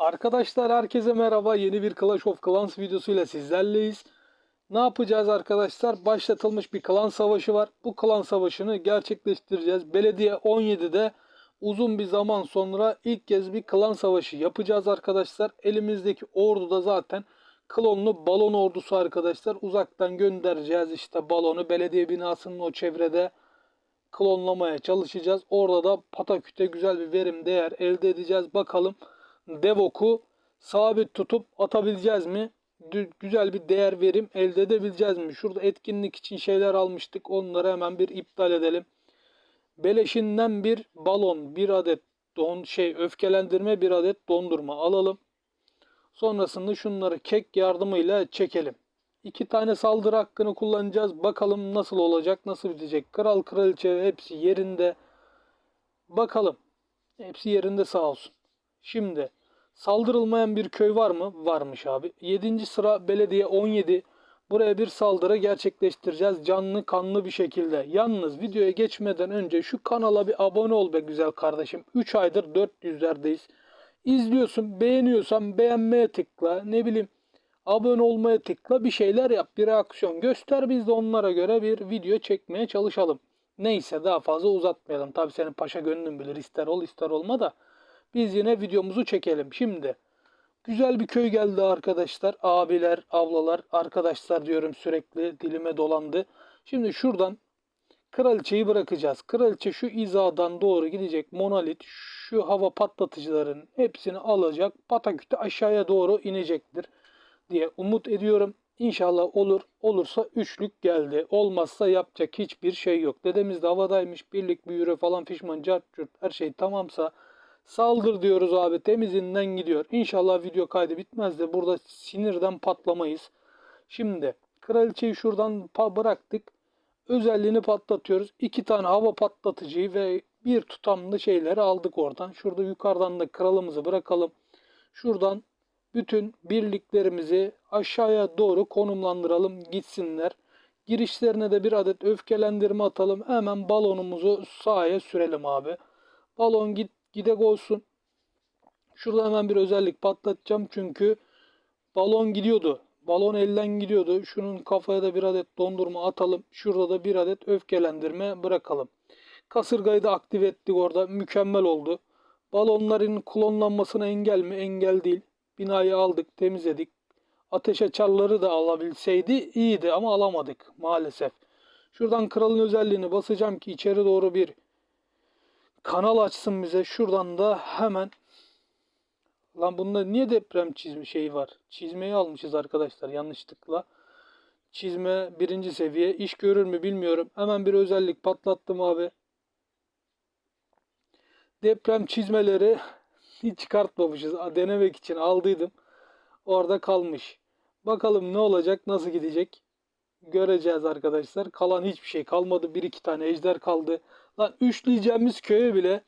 Arkadaşlar herkese merhaba. Yeni bir Clash of Clans videosuyla sizlerleyiz. Ne yapacağız arkadaşlar? Başlatılmış bir klan savaşı var. Bu klan savaşını gerçekleştireceğiz. Belediye 17'de uzun bir zaman sonra ilk kez bir klan savaşı yapacağız arkadaşlar. Elimizdeki ordu da zaten klonlu balon ordusu arkadaşlar. Uzaktan göndereceğiz işte balonu belediye binasının o çevrede klonlamaya çalışacağız. Orada da pataküte güzel bir verim değer elde edeceğiz. Bakalım Devok'u sabit tutup atabileceğiz mi? Güzel bir değer verim elde edebileceğiz mi? Şurada etkinlik için şeyler almıştık. Onları hemen bir iptal edelim. Beleşinden bir balon, bir adet don şey öfkelendirme, bir adet dondurma alalım. Sonrasında şunları kek yardımıyla çekelim. İki tane saldırı hakkını kullanacağız. Bakalım nasıl olacak, nasıl bitecek. Kral kraliçe hepsi yerinde. Bakalım. Hepsi yerinde sağ olsun. Şimdi saldırılmayan bir köy var mı? Varmış abi. 7. sıra belediye 17. Buraya bir saldırı gerçekleştireceğiz. Canlı kanlı bir şekilde. Yalnız videoya geçmeden önce şu kanala bir abone ol be güzel kardeşim. 3 aydır 400'lerdeyiz. İzliyorsun, beğeniyorsan beğenmeye tıkla. Ne bileyim abone olmaya tıkla. Bir şeyler yap, bir reaksiyon göster. Biz de onlara göre bir video çekmeye çalışalım. Neyse daha fazla uzatmayalım. Tabii senin paşa gönlün bilir. ister ol ister olma da. Biz yine videomuzu çekelim. Şimdi güzel bir köy geldi arkadaşlar. Abiler, ablalar, arkadaşlar diyorum sürekli dilime dolandı. Şimdi şuradan kraliçeyi bırakacağız. Kraliçe şu izadan doğru gidecek. Monolit şu hava patlatıcıların hepsini alacak. Pataküte aşağıya doğru inecektir diye umut ediyorum. İnşallah olur. Olursa üçlük geldi. Olmazsa yapacak hiçbir şey yok. Dedemiz de havadaymış. Birlik büyüre falan fişman cart her şey tamamsa Saldır diyoruz abi temizinden gidiyor. İnşallah video kaydı bitmez de burada sinirden patlamayız. Şimdi kraliçeyi şuradan bıraktık. Özelliğini patlatıyoruz. İki tane hava patlatıcıyı ve bir tutamlı şeyleri aldık oradan. Şurada yukarıdan da kralımızı bırakalım. Şuradan bütün birliklerimizi aşağıya doğru konumlandıralım gitsinler. Girişlerine de bir adet öfkelendirme atalım. Hemen balonumuzu sahaya sürelim abi. Balon git gidek olsun. Şurada hemen bir özellik patlatacağım çünkü balon gidiyordu. Balon elden gidiyordu. Şunun kafaya da bir adet dondurma atalım. Şurada da bir adet öfkelendirme bırakalım. Kasırgayı da aktif ettik orada. Mükemmel oldu. Balonların klonlanmasına engel mi? Engel değil. Binayı aldık, temizledik. Ateş açarları da alabilseydi iyiydi ama alamadık maalesef. Şuradan kralın özelliğini basacağım ki içeri doğru bir kanal açsın bize. Şuradan da hemen Lan bunda niye deprem çizme şeyi var? Çizmeyi almışız arkadaşlar yanlışlıkla. Çizme birinci seviye. iş görür mü bilmiyorum. Hemen bir özellik patlattım abi. Deprem çizmeleri hiç çıkartmamışız. Denemek için aldıydım. Orada kalmış. Bakalım ne olacak, nasıl gidecek? Göreceğiz arkadaşlar. Kalan hiçbir şey kalmadı. Bir iki tane ejder kaldı. Lan üçleyeceğimiz köye bile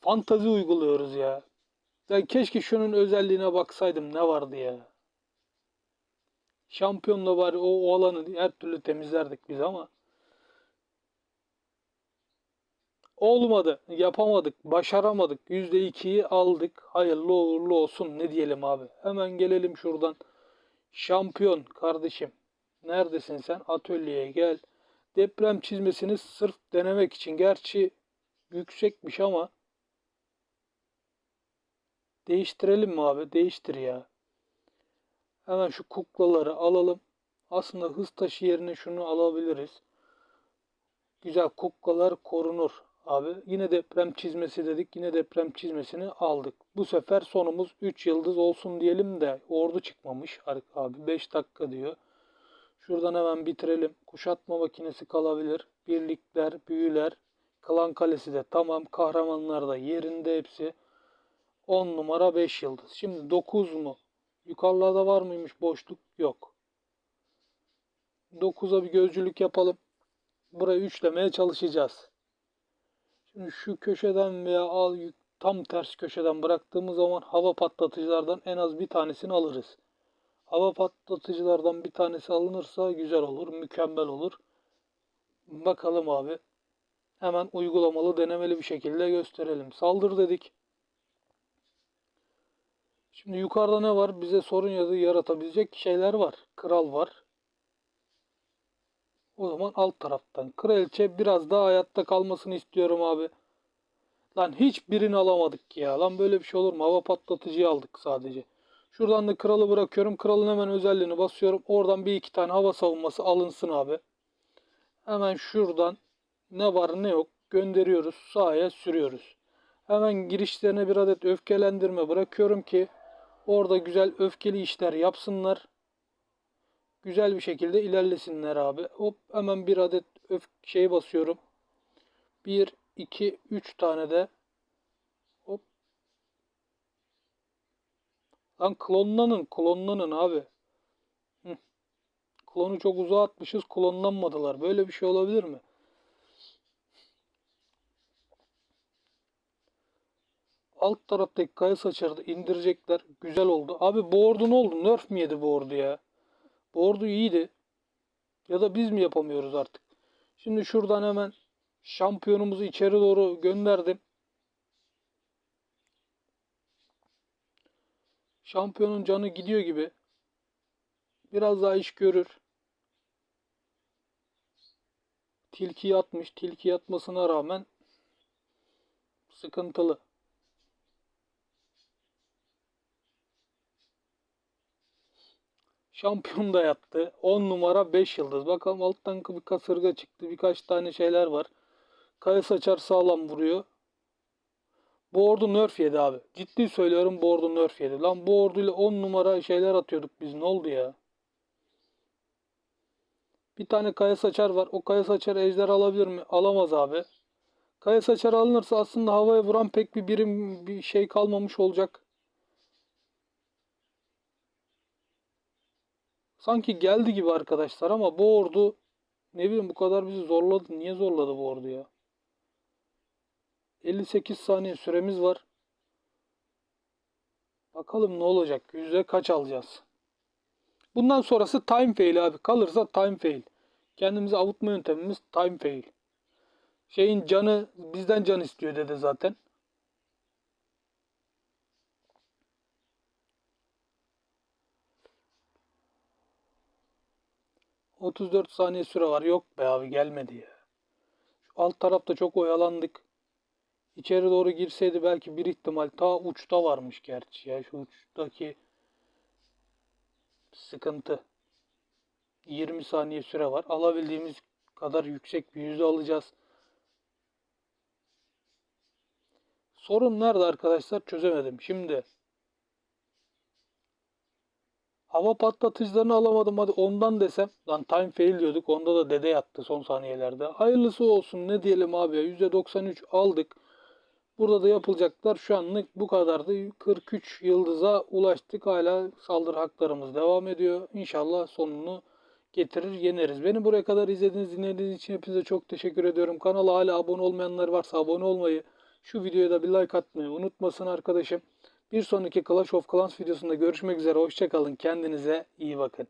fantazi uyguluyoruz ya. Ya keşke şunun özelliğine baksaydım ne vardı ya. Şampiyonla var o, o alanı her türlü temizlerdik biz ama olmadı. Yapamadık. Başaramadık. %2'yi aldık. Hayırlı uğurlu olsun. Ne diyelim abi. Hemen gelelim şuradan. Şampiyon kardeşim. Neredesin sen? Atölyeye gel. Deprem çizmesini sırf denemek için. Gerçi yüksekmiş ama Değiştirelim mi abi? Değiştir ya. Hemen şu kuklaları alalım. Aslında hız taşı yerine şunu alabiliriz. Güzel kuklalar korunur abi. Yine deprem çizmesi dedik. Yine deprem çizmesini aldık. Bu sefer sonumuz 3 yıldız olsun diyelim de ordu çıkmamış abi. 5 dakika diyor. Şuradan hemen bitirelim. Kuşatma makinesi kalabilir. Birlikler, büyüler, klan kalesi de tamam. Kahramanlar da yerinde hepsi. 10 numara 5 yıldız. Şimdi 9 mu? Yukarılarda var mıymış boşluk? Yok. 9'a bir gözcülük yapalım. Burayı üçlemeye çalışacağız. Şimdi şu köşeden veya al tam ters köşeden bıraktığımız zaman hava patlatıcılardan en az bir tanesini alırız. Hava patlatıcılardan bir tanesi alınırsa güzel olur, mükemmel olur. Bakalım abi. Hemen uygulamalı, denemeli bir şekilde gösterelim. Saldır dedik. Şimdi yukarıda ne var? Bize sorun yazı yaratabilecek şeyler var. Kral var. O zaman alt taraftan. Kraliçe biraz daha hayatta kalmasını istiyorum abi. Lan hiçbirini alamadık ya. Lan böyle bir şey olur mu? Hava patlatıcıyı aldık sadece. Şuradan da kralı bırakıyorum. Kralın hemen özelliğini basıyorum. Oradan bir iki tane hava savunması alınsın abi. Hemen şuradan ne var ne yok gönderiyoruz. Sahaya sürüyoruz. Hemen girişlerine bir adet öfkelendirme bırakıyorum ki orada güzel öfkeli işler yapsınlar. Güzel bir şekilde ilerlesinler abi. Hop hemen bir adet öf şey basıyorum. 1 2 3 tane de Lan klonlanın, klonlanın abi. Hı. Klonu çok uzağa atmışız, klonlanmadılar. Böyle bir şey olabilir mi? Alt taraftaki kaya saçarı da indirecekler. Güzel oldu. Abi bu ordu ne oldu? Nerf mi yedi bu ordu ya? Bu ordu iyiydi. Ya da biz mi yapamıyoruz artık? Şimdi şuradan hemen şampiyonumuzu içeri doğru gönderdim. Şampiyonun canı gidiyor gibi. Biraz daha iş görür. Tilki yatmış. Tilki yatmasına rağmen sıkıntılı. Şampiyon da yattı. 10 numara 5 yıldız. Bakalım alttan bir kasırga çıktı. Birkaç tane şeyler var. Kaya saçar sağlam vuruyor. Bu ordu nerf yedi abi. Ciddi söylüyorum bu ordu nerf yedi. Lan bu orduyla 10 numara şeyler atıyorduk biz. Ne oldu ya? Bir tane kaya saçar var. O kaya saçar ejder alabilir mi? Alamaz abi. Kaya saçar alınırsa aslında havaya vuran pek bir birim bir şey kalmamış olacak. Sanki geldi gibi arkadaşlar ama bu ordu ne bileyim bu kadar bizi zorladı. Niye zorladı bu ordu ya? 58 saniye süremiz var. Bakalım ne olacak? Yüzde kaç alacağız? Bundan sonrası time fail abi. Kalırsa time fail. Kendimizi avutma yöntemimiz time fail. Şeyin canı bizden can istiyor dedi zaten. ...34 saniye süre var. Yok be abi gelmedi ya. Şu alt tarafta çok oyalandık. İçeri doğru girseydi belki bir ihtimal ta uçta varmış gerçi ya şu uçtaki sıkıntı. 20 saniye süre var. Alabildiğimiz kadar yüksek bir yüzde alacağız. Sorun nerede arkadaşlar çözemedim. Şimdi hava patlatıcılarını alamadım hadi ondan desem. Lan time fail diyorduk. Onda da dede yattı son saniyelerde. Hayırlısı olsun ne diyelim abi ya. %93 aldık. Burada da yapılacaklar şu anlık bu kadardı. 43 yıldıza ulaştık. Hala saldırı haklarımız devam ediyor. İnşallah sonunu getirir yeneriz. Beni buraya kadar izlediğiniz dinlediğiniz için hepinize çok teşekkür ediyorum. Kanala hala abone olmayanlar varsa abone olmayı, şu videoya da bir like atmayı unutmasın arkadaşım. Bir sonraki Clash of Clans videosunda görüşmek üzere. Hoşçakalın. Kendinize iyi bakın.